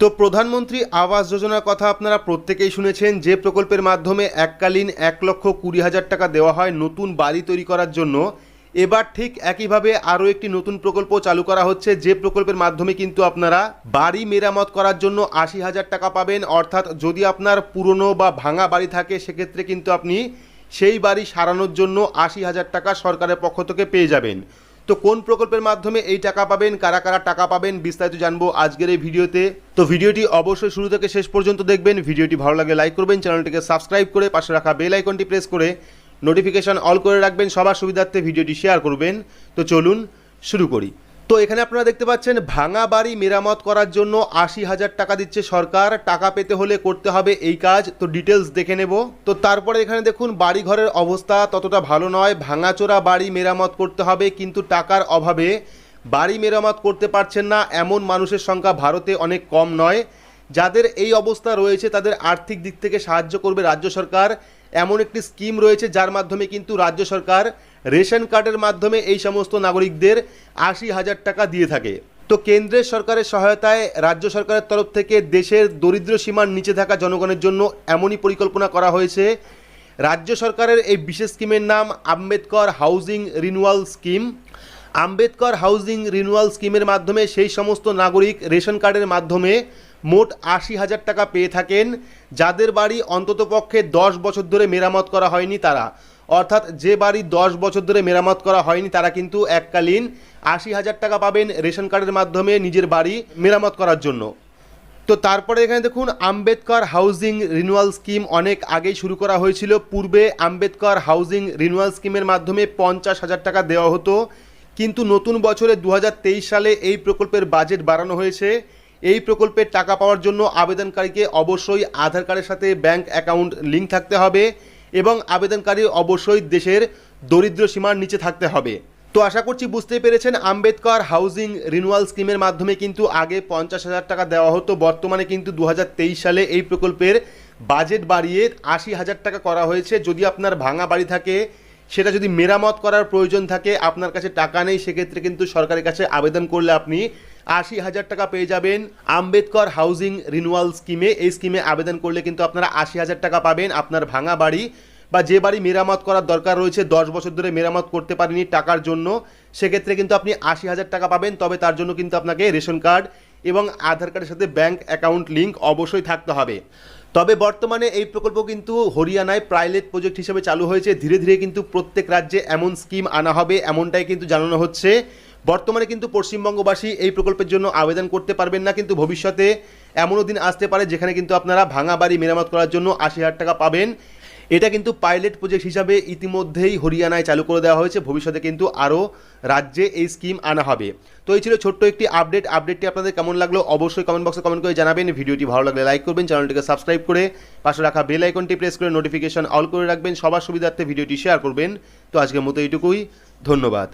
তো প্রধানমন্ত্রী আবাস যোজনার কথা আপনারা প্রত্যেকেই শুনেছেন, যে প্রকল্পের মাধ্যমে এককালীন এক লক্ষ কুড়ি হাজার টাকা দেওয়া হয় নতুন বাড়ি তৈরি করার জন্য। এবার ঠিক একইভাবে আরও একটি নতুন প্রকল্প চালু করা হচ্ছে, যে প্রকল্পের মাধ্যমে কিন্তু আপনারা বাড়ি মেরামত করার জন্য আশি হাজার টাকা পাবেন। অর্থাৎ যদি আপনার পুরনো বা ভাঙা বাড়ি থাকে, সেক্ষেত্রে কিন্তু আপনি সেই বাড়ি সারানোর জন্য আশি হাজার টাকা সরকারের পক্ষ থেকে পেয়ে যাবেন। তো কোন প্রকল্পের মাধ্যমে এই টাকা পাবেন, কারা কারা টাকা পাবেন, বিস্তারিত জানব আজকের এই ভিডিওতে। তো ভিডিওটি অবশ্যই শুরু থেকে শেষ পর্যন্ত দেখবেন। ভিডিওটি ভালো লাগে লাইক করবেন, চ্যানেলটিকে সাবস্ক্রাইব করে পাশে রাখা বেল আইকনটি প্রেস করে নোটিফিকেশান অল করে রাখবেন। সবার সুবিধার্থে ভিডিওটি শেয়ার করবেন। তো চলুন শুরু করি। তো এখানে আপনারা দেখতে পাচ্ছেন, ভাঙা বাড়ি মেরামত করার জন্য আশি হাজার টাকা দিচ্ছে সরকার। টাকা পেতে হলে করতে হবে এই কাজ। তো ডিটেলস দেখে নেব। তো তারপরে এখানে দেখুন বাড়ি ঘরের অবস্থা ততটা ভালো নয়। ভাঙাচোরা বাড়ি মেরামত করতে হবে, কিন্তু টাকার অভাবে বাড়ি মেরামত করতে পারছেন না। এমন মানুষের সংখ্যা ভারতে অনেক কম নয়। যাদের এই অবস্থা রয়েছে, তাদের আর্থিক দিক থেকে সাহায্য করবে রাজ্য সরকার। এমন একটি স্কিম রয়েছে, যার মাধ্যমে কিন্তু রাজ্য সরকার রেশন কার্ডের মাধ্যমে এই সমস্ত নাগরিকদের আশি হাজার টাকা দিয়ে থাকে। তো কেন্দ্রের সরকারের সহায়তায় রাজ্য সরকারের তরফ থেকে দেশের দরিদ্র সীমার নিচে থাকা জনগণের জন্য এমনই পরিকল্পনা করা হয়েছে। রাজ্য সরকারের এই বিশেষ স্কিমের নাম Ambedkar housing renewal scheme. Ambedkar housing renewal স্কিমের মাধ্যমে সেই সমস্ত নাগরিক রেশন কার্ডের মাধ্যমে মোট আশি হাজার টাকা পেয়ে থাকেন, যাদের বাড়ি অন্ততপক্ষে দশ বছর ধরে মেরামত করা হয়নি তারা। অর্থাৎ যে বাড়ি দশ বছর ধরে মেরামত করা হয়নি, তারা কিন্তু এককালীন আশি হাজার টাকা পাবেন রেশন কার্ডের মাধ্যমে নিজের বাড়ি মেরামত করার জন্য। তো তারপরে এখানে দেখুন, আম্বেদকর হাউজিং রিনুয়াল স্কিম অনেক আগেই শুরু করা হয়েছিল। পূর্বে আম্বেদকর হাউজিং রিনুয়াল স্কিমের মাধ্যমে পঞ্চাশ হাজার টাকা দেওয়া হতো। কিন্তু নতুন বছরে দু হাজার তেইশ সালে এই প্রকল্পের বাজেট বাড়ানো হয়েছে। এই প্রকল্পের টাকা পাওয়ার জন্য আবেদনকারীকে অবশ্যই আধার কার্ডের সাথে ব্যাংক অ্যাকাউন্ট লিঙ্ক থাকতে হবে। এবং আবেদনকারী অবশ্যই দেশের দরিদ্র সীমার নিচে থাকতে হবে। তো আশা করছি বুঝতেই পেরেছেন, আম্বেদকর হাউজিং রিনুয়াল স্কিমের মাধ্যমে কিন্তু আগে পঞ্চাশ হাজার টাকা দেওয়া হতো। বর্তমানে কিন্তু দু হাজার তেইশ সালে এই প্রকল্পের বাজেট বাড়িয়ে আশি হাজার টাকা করা হয়েছে। যদি আপনার ভাঙা বাড়ি থাকে, সেটা যদি মেরামত করার প্রয়োজন থাকে, আপনার কাছে টাকা নেই, সেক্ষেত্রে কিন্তু সরকারের কাছে আবেদন করলে আপনি আশি হাজার টাকা পেয়ে যাবেন আম্বেদকর হাউজিং রিনুয়াল স্কিমে। এই স্কিমে আবেদন করলে কিন্তু আপনারা আশি হাজার টাকা পাবেন আপনার ভাঙা বাড়ি বা যে বাড়ি মেরামত করার দরকার রয়েছে, দশ বছর ধরে মেরামত করতে পারেনি টাকার জন্য, সেক্ষেত্রে কিন্তু আপনি আশি হাজার টাকা পাবেন, তবে তার জন্য কিন্তু আপনাকে রেশন কার্ড এবং আধার কার্ডের সাথে ব্যাংক অ্যাকাউন্ট লিঙ্ক অবশ্যই থাকতে হবে। তবে বর্তমানে এই প্রকল্প কিন্তু হরিয়ানায় পাইলট প্রজেক্ট হিসেবে চালু হয়েছে। ধীরে ধীরে কিন্তু প্রত্যেক রাজ্যে এমন স্কিম আনা হবে, এমনটাই কিন্তু জানানো হচ্ছে। বর্তমানে কিন্তু পশ্চিমবঙ্গবাসী এই প্রকল্পের জন্য আবেদন করতে পারবেন না, কিন্তু ভবিষ্যতে এমনও দিন আসতে পারে যেখানে কিন্তু আপনারা ভাঙা বাড়ি মেরামত করার জন্য আশি হাজার টাকা পাবেন। এটা কিন্তু পাইলট প্রজেক্ট হিসাবে ইতিমধ্যেই হরিয়ানায় চালু করে দেওয়া হয়েছে। ভবিষ্যতে কিন্তু আরও রাজ্যে এই স্কিম আনা হবে। তো এই ছিল ছোট্ট একটি আপডেট আপডেটটি আপনাদের কেমন লাগল অবশ্যই কমেন্ট বক্সে কমেন্ট করে জানাবেন। ভিডিওটি ভালো লাগলে লাইক করবেন চ্যানেলটিকে সাবস্ক্রাইব করে পাশে রাখা বেল আইকনটি প্রেস করে নোটিফিকেশন অল করে রাখবেন। সবার সুবিধার্থে ভিডিওটি শেয়ার করবেন। তো আজকের মতো এইটুকুই। ধন্যবাদ।